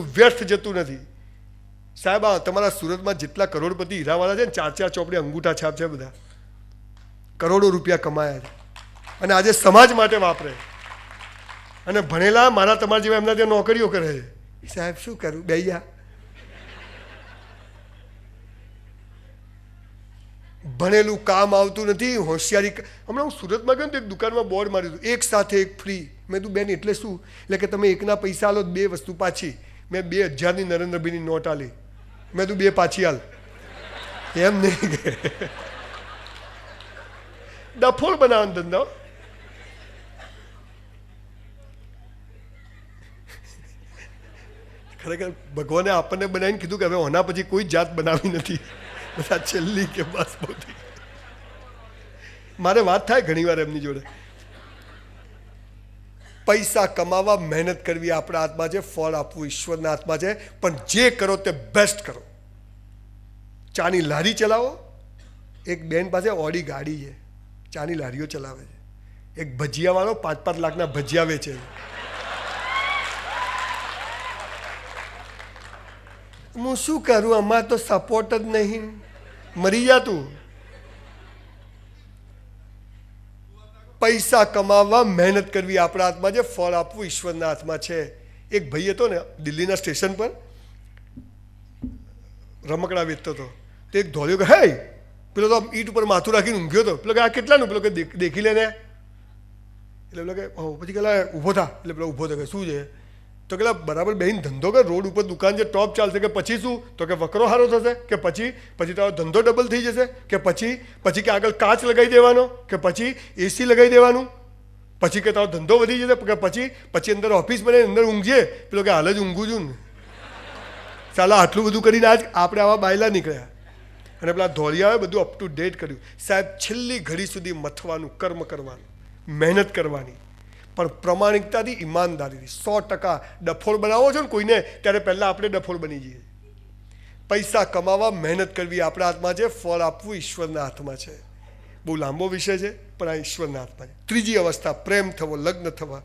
વ્યર્થ જતું નથી. સાહેબ, આ તમારા સુરતમાં જેટલા કરોડપતિ હીરાવાળા છે ને, ચાર ચાર ચોપડી અંગૂઠા છાપ છે બધા. કરોડો રૂપિયા કમાયા છે. અને આજે સમાજ માટે વાપરે. અને ભણેલા મારા તમારા જેવા એમના ત્યાં નોકરીઓ કરે છે. સાહેબ, શું કરું? બેયા ભણેલું કામ આવતું નથી, હોશિયારી હમણાં હું સુરતમાં ગયો ને તો એક દુકાનમાં બોર્ડ માર્યું હતું. એક સાથે એક ફ્રી. મેં તું બેન, એટલે શું? એટલે કે તમે એકના પૈસા તો બે વસ્તુ પાછી. મેં બે હજારની નરેન્દ્રભાઈની નોટ આલી. મેં તું બે પાછી હાલ એમ નહીં ડફોળ બનાવવાનો ધંધો. ખરેખર ભગવાને આપણને બનાવીને કીધું કે હવે ઓના પછી કોઈ જાત બનાવી નથી. બધા છેલ્લી કે બસ બહુ મારે વાત થાય ઘણીવાર એમની જોડે. પૈસા કમાવા મહેનત કરવી આપણા હાથમાં છે, ફળ આપવું ઈશ્વરના હાથમાં છે, પણ જે કરો તે બેસ્ટ કરો. ચાની લારી ચલાવો. એક બેન પાસે ઓડી ગાડી છે. ચાની લારીઓ ચલાવે છે. એક ભજીયાવાળો પાંચ પાંચ લાખના ભજીયા વેચે છે. હું શું કરું? અમારે તો સપોર્ટ જ નહીં. મરી જા તું. પૈસા કમાવવા મહેનત કરવી આપણા હાથમાં છે, ફળ આપવું ઈશ્વરના હાથમાં છે. એક ભાઈ હતો ને દિલ્હીના સ્ટેશન પર રમકડા વેચતો હતો. તો એક ધોલ્યો કે, હે, પેલો તો ઈટ ઉપર માથું રાખીને ઊંઘ્યો હતો. પેલો કે, આ કેટલાનું પેલો કે, દેખી લે ને. એટલે પેલો કે. પછી પેલા ઊભો થા. એટલે પેલો ઊભો થયો શું છે? તો પેલા બરાબર બેન ધંધો કર, રોડ ઉપર દુકાન જે ટોપ ચાલશે કે પછી શું? તો કે વકરો સારો થશે, કે પછી? પછી તારો ધંધો ડબલ થઈ જશે, કે પછી? પછી કે આગળ કાચ લગાવી દેવાનો, કે પછી એસી લગાવી દેવાનું? પછી કે તારો ધંધો વધી જશે, કે પછી? પછી અંદર ઓફિસ બને અંદર ઊંઘીએ પેલો કે, હાલ જ ઊંઘું છું ને. ચાલો આટલું બધું કરીને આજ આપણે આવા બાયલા નીકળ્યા. અને પેલા ધોળિયાએ બધું અપ ટુ ડેટ કર્યું. સાહેબ, છેલ્લી ઘડી સુધી મથવાનું, કર્મ કરવાનું, મહેનત કરવાની. પણ પ્રમાણિકતાથી ઈમાનદારીથી સો ટકા ડફોળ બનાવો છો ને કોઈને, ત્યારે પહેલાં આપણે ડફોળ બની જઈએ. પૈસા કમાવા મહેનત કરવી આપણા હાથમાં છે, ફળ આપવું ઈશ્વરના હાથમાં છે. બહુ લાંબો વિષય છે, પણ આ ઈશ્વરના હાથમાં છે. ત્રીજી અવસ્થા, પ્રેમ થવો, લગ્ન થવા.